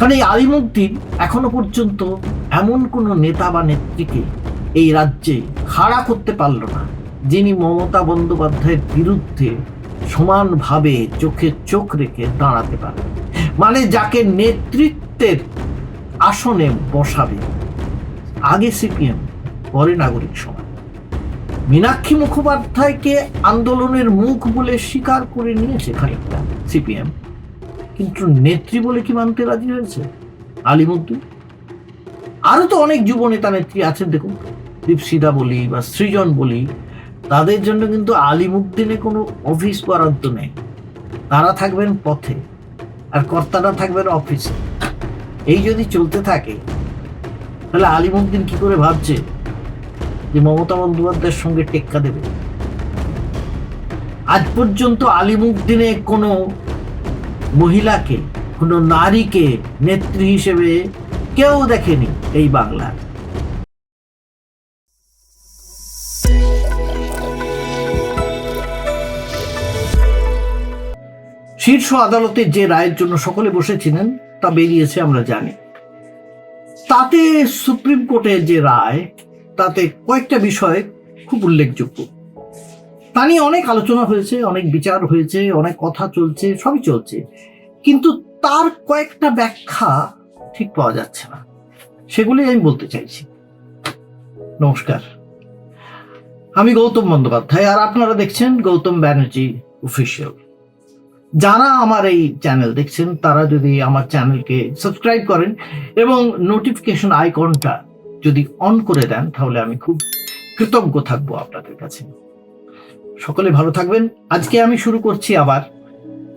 কারণ এই আলিমুদ্দিন এখনও পর্যন্ত এমন কোনো নেতা বা নেত্রীকে এই রাজ্যে খাড়া করতে পারল না, যিনি মমতা বন্দ্যোপাধ্যায়ের বিরুদ্ধে সমানভাবে চোখে চোখ রেখে দাঁড়াতে পারে মানে যাকে নেতৃত্বের আসনে বসাবে, আগে সিপিএম, পরে নাগরিক সমাজ মীনাক্ষী মুখোপাধ্যায়কে আন্দোলনের মুখ বলে স্বীকার করে নিয়েছে খানিকটা সিপিএম। কিন্তু নেত্রী বলে কি মানতে রাজি হয়েছে? আলিমুদ্দিন? আরও তো অনেক যুব নেতা নেত্রী আছেন দেখুন। দীপসিদা বলি বা সৃজন বলি, তাদের জন্য কিন্তু আলিমুদ্দিনে কোনো অফিস বরাদ্দ নেই। তারা থাকবেন পথে আর কর্তারা থাকবেন অফিসে। এই যদি চলতে থাকে, তাহলে আলিমুদ্দিন কি করে ভাবছে যে মমতা বন্দ্যোপাধ্যায়ের সঙ্গে টেক্কা দেবে? আজ পর্যন্ত আলিমুদ্দিনে কোনো মহিলাকে, কোনো নারীকে নেত্রী হিসেবে কেউ দেখেনি এই বাংলার। শীর্ষ আদালতের যে রায়ের জন্য সকলে বসেছিলেন, তা বেরিয়েছে আমরা জানি। তাতে সুপ্রিম কোর্টের যে রায়, তাতে কয়েকটা বিষয় খুব উল্লেখযোগ্য। তা নিয়ে অনেক আলোচনা হয়েছে, অনেক বিচার হয়েছে, অনেক কথা চলছে, সবই চলছে। কিন্তু তার কয়েকটা ব্যাখ্যা ঠিক পাওয়া যাচ্ছে না। সেগুলি আমি বলতে চাইছি। নমস্কার। আমি গৌতম বন্দ্যোপাধ্যায় আর আপনারা দেখছেন গৌতম ব্যানার্জি অফিসিয়াল যারা আমার এই চ্যানেল দেখছেন, তারা যদি আমার চ্যানেলকে সাবস্ক্রাইব করেন এবং নোটিফিকেশন আইকনটা যদি অন করে দেন, তাহলে আমি খুব কৃতজ্ঞ থাকব আপনাদের কাছে। সকলে ভালো থাকবেন। আজকে আমি শুরু করছি আবার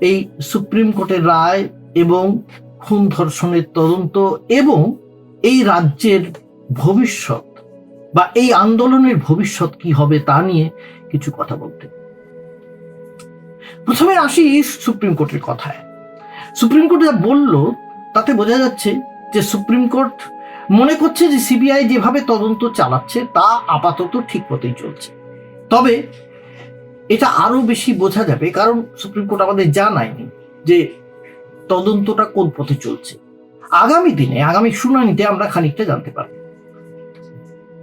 এই সুপ্রিম কোর্টের রায় এবং খুন ধর্ষণের তদন্ত এবং এই রাজ্যের ভবিষ্যৎ বা এই আন্দোলনের ভবিষ্যৎ কি হবে তা নিয়ে কিছু কথা বলতে। প্রথমে আসি সুপ্রিম কোর্টের কথায়। সুপ্রিম কোর্ট যা বলল, তাতে বোঝা যাচ্ছে যে সুপ্রিম কোর্ট মনে করছে যে সিবিআই যেভাবে তদন্ত চালাচ্ছে, তা আপাতত ঠিক পথেই চলছে। তবে এটা আরও বেশি বোঝা যাবে, কারণ সুপ্রিম কোর্ট আমাদের জানায়নি যে তদন্তটা কোন পথে চলছে। আগামী দিনে, আগামী শুনানিতে আমরা খানিকটা জানতে পারব।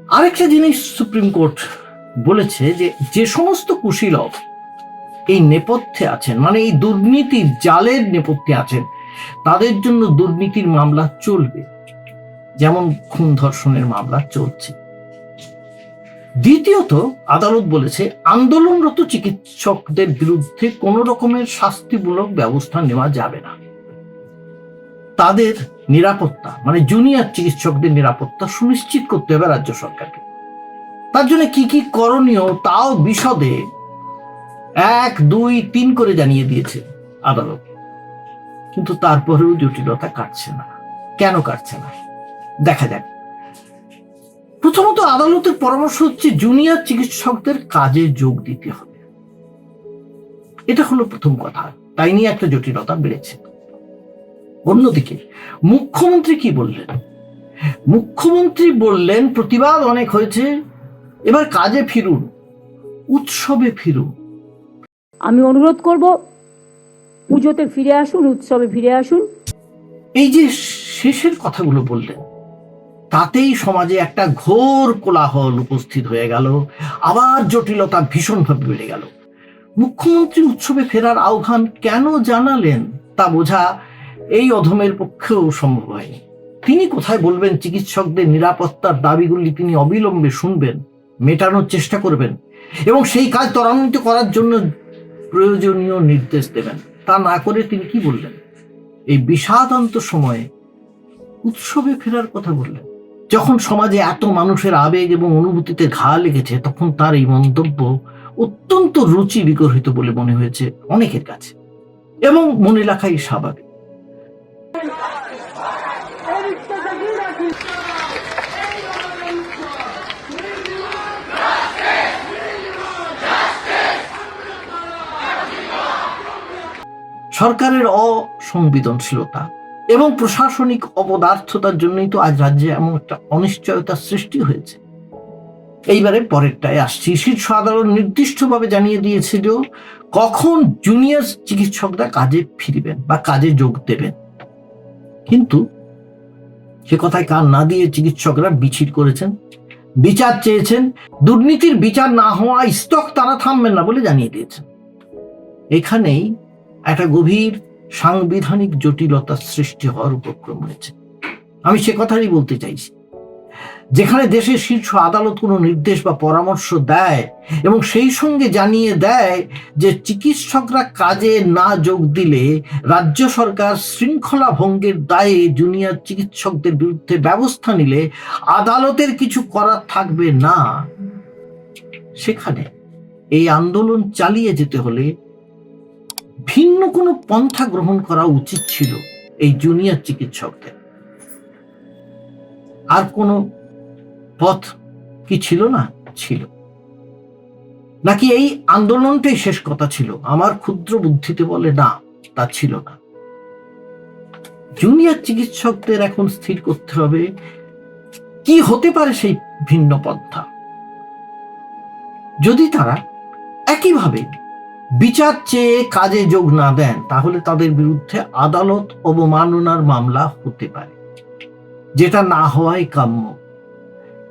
আরেকটা জিনিস সুপ্রিম কোর্ট বলেছে যে যে সমস্ত কুশীলভ এই নেপথ্যে আছেন মানে এই দুর্নীতির জালের নেপথ্যে আছেন, তাদের জন্য দুর্নীতির মামলা চলবে। যেমন খুন ধর্ষণের মামলা চলছে। দ্বিতীয়ত, আদালত বলেছে, আন্দোলনরত চিকিৎসকদের বিরুদ্ধে কোন রকমের শাস্তিমূলক ব্যবস্থা নেওয়া যাবে না। তাদের নিরাপত্তা মানে জুনিয়র চিকিৎসকদের নিরাপত্তা সুনিশ্চিত করতে হবে রাজ্য সরকারকে। তার জন্য কি কি করণীয় তাও বিশদে এক, দুই, তিন করে জানিয়ে দিয়েছে আদালত। কিন্তু তারপরেও জটিলতা কাটছে না। কেন কাটছে না? দেখা যাক। প্রথমত আদালতের পরামর্শ হচ্ছে জুনিয়র চিকিৎসকদের কাজে যোগ দিতে হবে। এটা হলো প্রথম কথা। তাই নিয়ে একটা জটিলতা বেড়েছে। অন্যদিকে মুখ্যমন্ত্রী কি বললেন? মুখ্যমন্ত্রী বললেন প্রতিবাদ অনেক হয়েছে এবার কাজে ফিরুন উৎসবে ফিরুন। আমি অনুরোধ করব পুজোতে ফিরে আসুন উৎসবে ফিরে আসুন। এই যে শেষের কথাগুলো বললেন তাতেই সমাজে একটা ঘোর কোলাহল উপস্থিত হয়ে গেল। আবার জটিলতা ভীষণভাবে বেড়ে গেল। মুখ্যমন্ত্রী উৎসবে ফেরার আহ্বান কেন জানালেন তা বোঝা এই অধমের পক্ষেও সম্ভব হয়নি। তিনি কোথায় বলবেন চিকিৎসকদের নিরাপত্তার দাবিগুলি তিনি অবিলম্বে শুনবেন, মেটানোর চেষ্টা করবেন এবং সেই কাজ ত্বরান্বিত করার জন্য প্রয়োজনীয় নির্দেশ দেবেন। তা না করে তিনি কি বললেন? এই বিষাদান্ত সময়ে উৎসবে ফেরার কথা বললেন। যখন সমাজে এত মানুষের আবেগ এবং অনুভূতিতে ঘা লেগেছে, তখন তার এই মন্তব্য অত্যন্ত রুচি বিকশিত বলে মনে হয়েছে অনেকের কাছে এবং মনে রাখাই স্বাভাবিক। সরকারের অসংবেদনশীলতা এবং প্রশাসনিক অপদার্থতার জন্যই তো আজ রাজ্যে এমন একটা অনিশ্চয়তার সৃষ্টি হয়েছে। এইবারে পরেরটায় আসছি। শীর্ষ আদালত নির্দিষ্টভাবে জানিয়ে দিয়েছিল, কখন জুনিয়র চিকিৎসকরা কাজে ফিরবেন বা কাজে যোগ দেবেন। কিন্তু সে কথায় কান না দিয়ে চিকিৎসকরা বিছির করেছেন, বিচার চেয়েছেন, দুর্নীতির বিচার না হওয়া স্টক তারা থামবেন না বলে জানিয়ে দিয়েছেন। এখানেই একটা গভীর সাংবিধানিক জটিলতার সৃষ্টি হওয়ার উপক্রম হয়েছে আমি সে কথাই বলতে চাইছি। যেখানে দেশের শীর্ষ আদালত কোনো নির্দেশ বা পরামর্শ দেয় এবং সেই সঙ্গে জানিয়ে দেয় যে চিকিৎসকরা কাজে না যোগ দিলে রাজ্য সরকার শৃঙ্খলা ভঙ্গের দায়ে জুনিয়র চিকিৎসকদের বিরুদ্ধে ব্যবস্থা নিলে আদালতের কিছু করার থাকবে না। সেখানে এই আন্দোলন চালিয়ে যেতে হলে ভিন্ন কোনো পন্থা গ্রহণ করা উচিত ছিল এই জুনিয়র চিকিৎসকদের। আর কোনো পথ কি ছিল না? ছিল। নাকি এই আন্দোলনটাই শেষ কথা ছিল? আমার ক্ষুদ্র বুদ্ধিতে বলে না, তা ছিল না। জুনিয়র চিকিৎসকদের এখন স্থির করতে হবে কি হতে পারে সেই ভিন্ন পন্থা। যদি তারা একইভাবে বিচার চেয়ে কাজে যোগ না দেন, তাহলে তাদের বিরুদ্ধে আদালত অবমাননার মামলা হতে পারে। যেটা না হওয়াই কাম্য।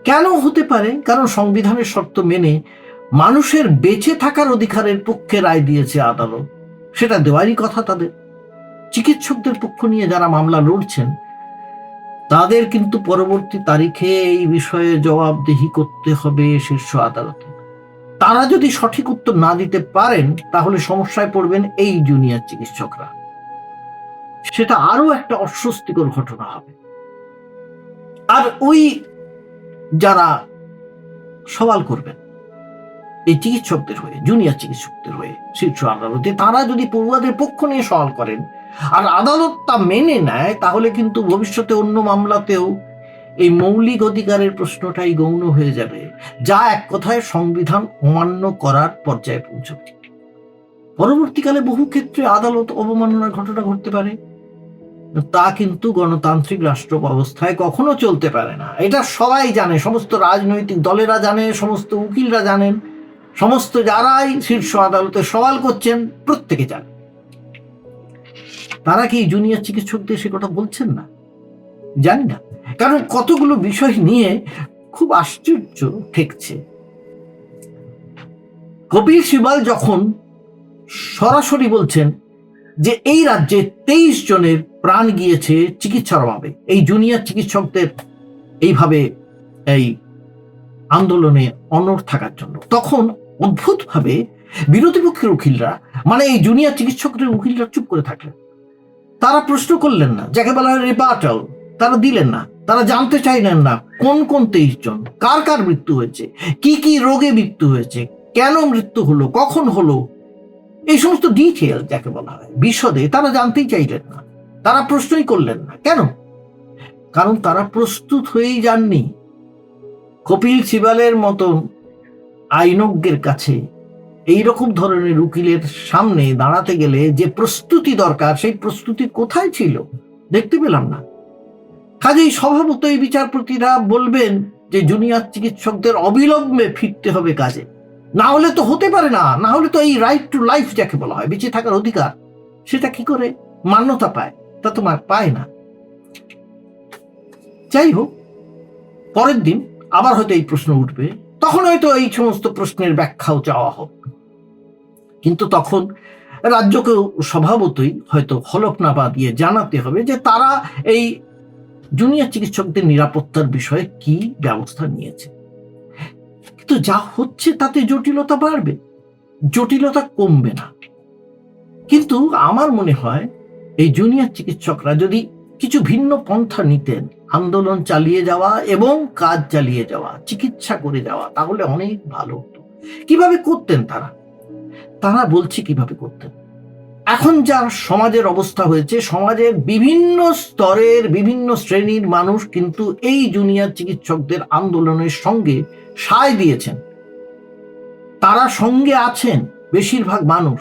কেন হতে পারে? কারণ সংবিধানের শর্ত মেনে মানুষের বেঁচে থাকার অধিকারের পক্ষে রায় দিয়েছে আদালত। সেটা দেওয়ারই কথা তাদের। চিকিৎসকদের পক্ষ নিয়ে যারা মামলা লড়ছেন, তাদের কিন্তু পরবর্তী তারিখে এই বিষয়ে জবাবদিহি করতে হবে শীর্ষ আদালতে। তারা যদি সঠিক উত্তর না দিতে পারেন, তাহলে সমস্যায় পড়বেন এই জুনিয়র চিকিৎসকরা। সেটা আরও একটা অস্বস্তিকর ঘটনা হবে। আর ওই যারা সওয়াল করবেন, এই চিকিৎসকদের হয়ে, জুনিয়র চিকিৎসকদের হয়ে, শীর্ষ আদালতে, তারা যদি পড়ুয়াদের পক্ষ নিয়ে সওয়াল করেন, আর আদালত তা মেনে নেয়, তাহলে কিন্তু ভবিষ্যতে অন্য মামলাতেও এই মৌলিক অধিকারের প্রশ্নটাই গৌণ হয়ে যাবে, যা এক কথায় সংবিধান অমান্য করার পর্যায়ে পৌঁছবে। পরবর্তীকালে বহু ক্ষেত্রে আদালত অবমাননার ঘটনা ঘটতে পারে। তা কিন্তু গণতান্ত্রিক রাষ্ট্র ব্যবস্থায় কখনো চলতে পারে না। এটা সবাই জানে, সমস্ত রাজনৈতিক দলেরা জানে, সমস্ত উকিলরা জানেন, সমস্ত যারাই শীর্ষ আদালতে সওয়াল করছেন, প্রত্যেকে জানে। তারা কি জুনিয়র চিকিৎসকদের সে কথা বলছেন না? জানি না। কারণ কতগুলো বিষয় নিয়ে খুব আশ্চর্য ঠেকছে। কপিল সিবাল যখন সরাসরি বলছেন যে এই রাজ্যে তেইশ জনের প্রাণ গিয়েছে চিকিৎসার অভাবে, এই জুনিয়র চিকিৎসকদের এইভাবে এই আন্দোলনে অনড় থাকার জন্য, তখন অদ্ভুতভাবে বিরোধী পক্ষের উকিলরা মানে এই জুনিয়র চিকিৎসকদের উকিলরা চুপ করে থাকলেন। তারা প্রশ্ন করলেন না, যাকে বলা হয় রেবাটাল তারা দিলেন না, তারা জানতে চাইলেন না কোন কোন তেইশ জন, কার কার মৃত্যু হয়েছে, কি কি রোগে মৃত্যু হয়েছে, কেন মৃত্যু হলো, কখন হলো, এই সমস্ত ডিটেল যাকে বলা হয়, বিশদে তারা জানতেই চাইলেন না, তারা প্রশ্নই করলেন না, কেন? কারণ তারা প্রস্তুত হয়েই যাননি। কপিল সিবালের মতন আইনজ্ঞের কাছে এই রকম ধরনের উকিলের সামনে দাঁড়াতে গেলে যে প্রস্তুতি দরকার, সেই প্রস্তুতি কোথায় ছিল? দেখতে পেলাম না। কাজেই স্বভাবত এই বিচারপতিরা বলবেন যে জুনিয়র চিকিৎসকদের অবিলম্বে ফিরতে হবে কাজে। না হলে তো হতে পারে না না হলে তো এই রাইট টু লাইফ যাকে বলা হয়, বেঁচে থাকার অধিকার, সেটা কি করে মান্যতা পায়, তা তোমার পায় না। যাই হোক, পরের দিন আবার হয়তো এই প্রশ্ন উঠবে, তখন হয়তো এই সমস্ত প্রশ্নের ব্যাখ্যাও চাওয়া হোক। কিন্তু তখন রাজ্যকেও স্বভাবতই হয়তো হলফনামা দিয়ে জানাতে হবে যে তারা এই জুনিয়র চিকিৎসকদের নিরাপত্তার বিষয়ে কি ব্যবস্থা নিয়েছে? কিন্তু যা হচ্ছে তাতে জটিলতা বাড়বে, জটিলতা কমবে না। কিন্তু আমার মনে হয় এই জুনিয়র চিকিৎসকরা যদি কিছু ভিন্ন পন্থা নিতেন, আন্দোলন চালিয়ে যাওয়া এবং কাজ চালিয়ে যাওয়া, চিকিৎসা করে যাওয়া, তাহলে অনেক ভালো হতো। কীভাবে করতেন তারা? তারা বলছি কীভাবে করতেন? এখন যার সমাজের অবস্থা হয়েছে, সমাজের বিভিন্ন স্তরের বিভিন্ন শ্রেণির মানুষ কিন্তু এই জুনিয়র চিকিৎসকদের আন্দোলনের সঙ্গে সায় দিয়েছেন। তারা সঙ্গে আছেন বেশিরভাগ মানুষ।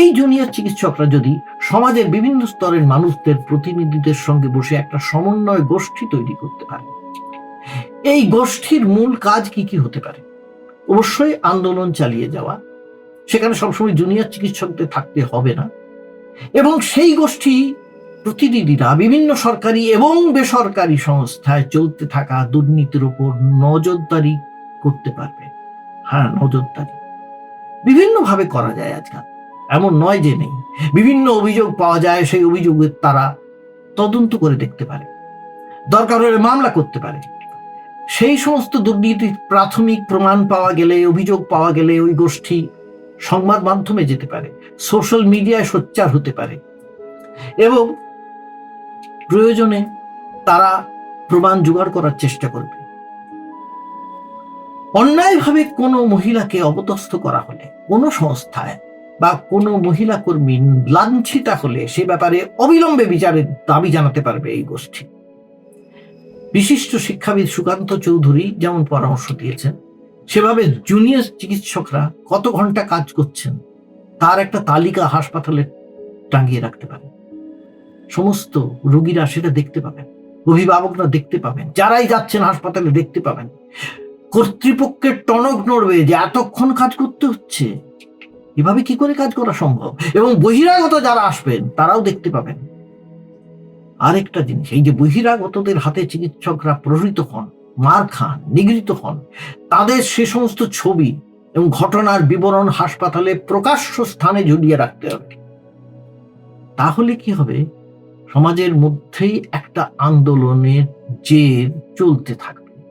এই জুনিয়র চিকিৎসকরা যদি সমাজের বিভিন্ন স্তরের মানুষদের প্রতিনিধিদের সঙ্গে বসে একটা সমন্বয় গোষ্ঠী তৈরি করতে পারে, এই গোষ্ঠীর মূল কাজ কি কি হতে পারে? অবশ্যই আন্দোলন চালিয়ে যাওয়া সেখানে সবসময় জুনিয়র চিকিৎসকদের থাকতে হবে না। এবং সেই গোষ্ঠী প্রতিনিধিরা বিভিন্ন সরকারি এবং বেসরকারি সংস্থায় চলতে থাকা দুর্নীতির উপর নজরদারি করতে পারবে। হ্যাঁ নজরদারি। বিভিন্নভাবে করা যায় আজকাল। এমন নয় যে নেই। বিভিন্ন অভিযোগ পাওয়া যায়, সেই অভিযোগের তারা তদন্ত করে দেখতে পারে। দরকার হলে মামলা করতে পারে। সেই সমস্ত দুর্নীতির প্রাথমিক প্রমাণ পাওয়া গেলে, অভিযোগ পাওয়া গেলে ওই গোষ্ঠী সংবাদ মাধ্যমে যেতে পারে সোশ্যাল মিডিয়ায় সোচ্চার হতে পারে এবং প্রয়োজনে তারা প্রমাণ জোগাড় করার চেষ্টা করবে। অন্যায়ভাবে কোনো মহিলাকে অপদস্থ করা হলে, কোনো সংস্থায় বা কোনো মহিলা কর্মী লাঞ্ছিতা হলে সে ব্যাপারে অবিলম্বে বিচারের দাবি জানাতে পারবে এই গোষ্ঠী। বিশিষ্ট শিক্ষাবিদ সুকান্ত চৌধুরী যেমন পরামর্শ দিয়েছেন সেভাবে জুনিয়র চিকিৎসকরা কত ঘণ্টা কাজ করছেন, তার একটা তালিকা হাসপাতালে টাঙিয়ে রাখতে পারেন সমস্ত রোগীরা সেটা দেখতে পাবেন, অভিভাবকরা দেখতে পাবেন, যারাই যাচ্ছেন হাসপাতালে দেখতে পাবেন। কর্তৃপক্ষের টনক নড়বে যে এতক্ষণ কাজ করতে হচ্ছে, এভাবে কি করে কাজ করা সম্ভব? এবং বহিরাগত যারা আসবেন, তারাও দেখতে পাবেন। আরেকটা জিনিস, এই যে বহিরাগতদের হাতে চিকিৎসকরা প্রহৃত হন মার খান, নিগৃহীত হন। তাদের সে সমস্ত ছবি এবং ঘটনার বিবরণ হাসপাতালে প্রকাশ্য স্থানে ঝুলিয়ে রাখতে হবে। তাহলে কি হবে? সমাজের মধ্যেই একটা আন্দোলনের জের চলতে থাকবে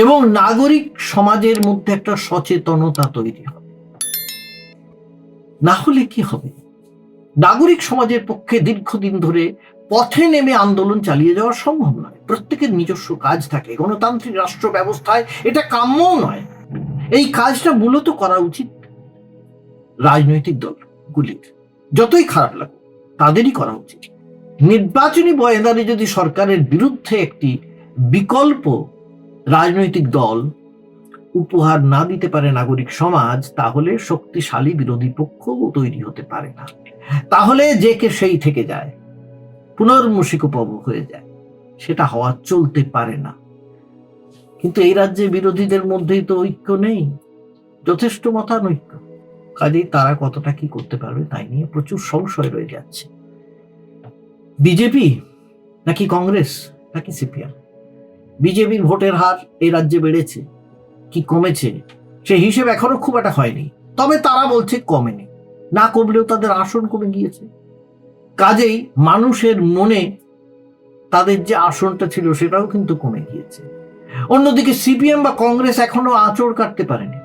এবং নাগরিক সমাজের মধ্যে একটা সচেতনতা তৈরি হবে। না হলে কি হবে? নাগরিক সমাজের পক্ষে দীর্ঘদিন ধরে পথে নেমে আন্দোলন চালিয়ে যাওয়া সম্ভব নয়। প্রত্যেকের নিজস্ব কাজ থাকে। গণতান্ত্রিক রাষ্ট্র ব্যবস্থায় এটা কাম্যও নয়। এই কাজটা মূলত করা উচিত রাজনৈতিক দলগুলির। যতই খারাপ লাগুক, তাদেরই করা উচিত। নির্বাচনী বয়দানে যদি সরকারের বিরুদ্ধে একটি বিকল্প রাজনৈতিক দল উপহার না দিতে পারে নাগরিক সমাজ, তাহলে শক্তিশালী বিরোধী পক্ষও তৈরি হতে পারে না। তাহলে যে কে সেই থেকে যায়। পুনর্মুষিকোপভ হয়ে যায়। সেটা হওয়া চলতে পারে না। কিন্তু এই রাজ্যে বিরোধীদের মধ্যেই তো ঐক্য নেই। যথেষ্ট মতানৈক্য। কাজেই তারা কতটা কি করতে পারবে তাই নিয়ে প্রচুর সংশয় রয়ে যাচ্ছে। বিজেপি নাকি কংগ্রেস নাকি সিপিএম? বিজেপির ভোটের হার এই রাজ্যে বেড়েছে। কি কমেছে? সে হিসেব এখনও খুব একটা হয়নি। তবে তারা বলছে কমেনি। না কমলেও তাদের আসন কমে গিয়েছে। কাজেই মানুষের মনে তাদের যে আসনটা ছিল সেটাও কিন্তু কমে গিয়েছে। অন্যদিকে সিপিএম বা কংগ্রেস এখনও আঁচড় কাটতে পারেনি।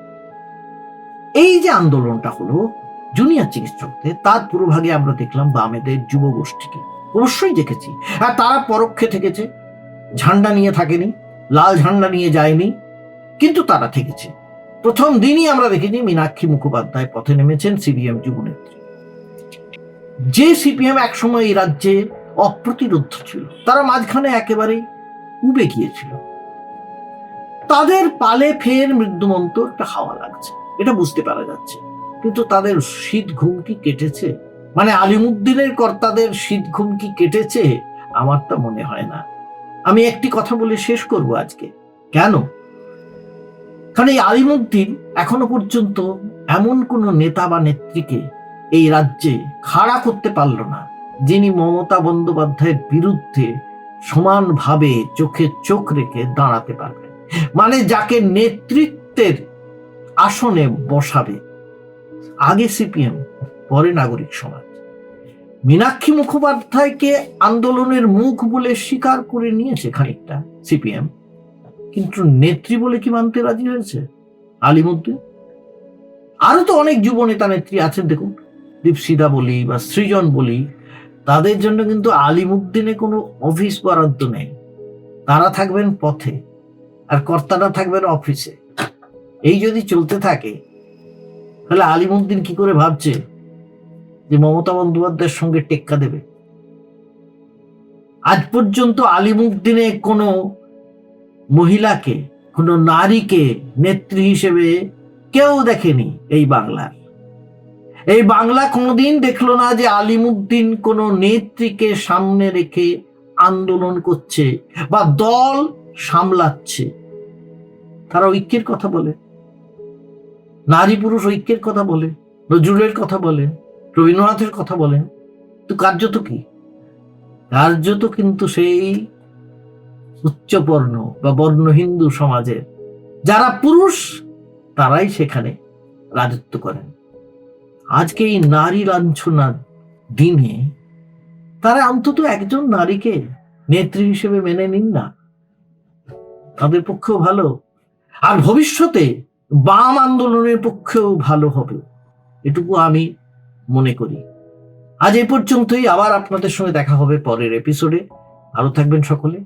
এই যে আন্দোলনটা হলো, জুনিয়র চিকিৎসকদের, তার পুরোভাগে আমরা দেখলাম বামেদের যুব গোষ্ঠীকে অবশ্যই দেখেছি। আর তারা পরোক্ষে থেকেছে। ঝান্ডা নিয়ে থাকেনি, লাল ঝান্ডা নিয়ে যায়নি, কিন্তু তারা থেকেছে। প্রথম দিনই আমরা দেখেছি মীনাক্ষী মুখোপাধ্যায় পথে নেমেছেন সিপিএম যুবনেত্রী। যে সিপিএম একসময় এই রাজ্যে অপ্রতিরোধ ছিল। তারা মাঝখানে একেবারেই উবে গিয়েছিল। তাদের পালে ফের মৃত্যুমন্ত একটা হাওয়া লাগছে, এটা বুঝতে পারা যাচ্ছে। কিন্তু তাদের শীত ঘুম কি কেটেছে? মানে আলিমুদ্দিনের কর্তাদের শীত ঘুম কি কেটেছে? আমার তা মনে হয় না। আমি একটি কথা বলে শেষ করব আজকে। কেন? কারণ এই আলিমুদ্দিন এখনও পর্যন্ত এমন কোন নেতা বা নেত্রীকে এই রাজ্যে খাড়া করতে পারল না, যিনি মমতা বন্দ্যোপাধ্যায়ের বিরুদ্ধে সমানভাবে চোখে চোখ রেখে দাঁড়াতে পারবেন। মানে যাকে নেতৃত্বের আসনে বসাবে, আগে সিপিএম, পরে নাগরিক সমাজ। মীনাক্ষী মুখোপাধ্যায়কে আন্দোলনের মুখ বলে স্বীকার করে নিয়েছে খানিকটা সিপিএম, কিন্তু নেত্রী বলে কি মানতে রাজি হয়েছে? আলিমুদ্দিন? আরও তো অনেক যুব নেতা নেত্রী আছেন, দেখুন। দীপসিদা বলি বা সৃজন বলি, তাদের জন্য কিন্তু আলিমুদ্দিনে কোনো অফিস বরাদ্দ নেই। তারা থাকবেন পথে আর কর্তারা থাকবেন অফিসে। এই যদি চলতে থাকে, তাহলে আলিমুদ্দিন কি করে ভাবছে যে মমতা বন্দ্যোপাধ্যায়ের সঙ্গে টেক্কা দেবে? আজ পর্যন্ত আলিমুদ্দিনে কোনো মহিলাকে, কোনো নারীকে নেত্রী হিসেবে কেউ দেখেনি এই বাংলার এই বাংলা কোনোদিন দেখল না যে আলিমুদ্দিন কোনো নেত্রীকে সামনে রেখে আন্দোলন করছে বা দল সামলাচ্ছে। তারা ঐক্যের কথা বলে। নারী পুরুষ ঐক্যের কথা বলে। নজরুলের কথা বলে। রবীন্দ্রনাথের কথা বলেন তো কার্যত কি? কার্যত কিন্তু সেই উচ্চবর্ণ বা বর্ণ হিন্দু সমাজের যারা পুরুষ, তারাই সেখানে রাজত্ব করেন। আজকে এই নারী লাঞ্ছনার দিনে তারা অন্তত একজন নারীকে নেত্রী হিসেবে মেনে নিন না। তাদের পক্ষেও ভালো। আর ভবিষ্যতে বাম আন্দোলনের পক্ষেও ভালো হবে, এটুকু আমি মনে করি। আজ এ পর্যন্তই। আবার আপনাদের সঙ্গে দেখা হবে পরের এপিসোডে ভালো থাকবেন সকলে।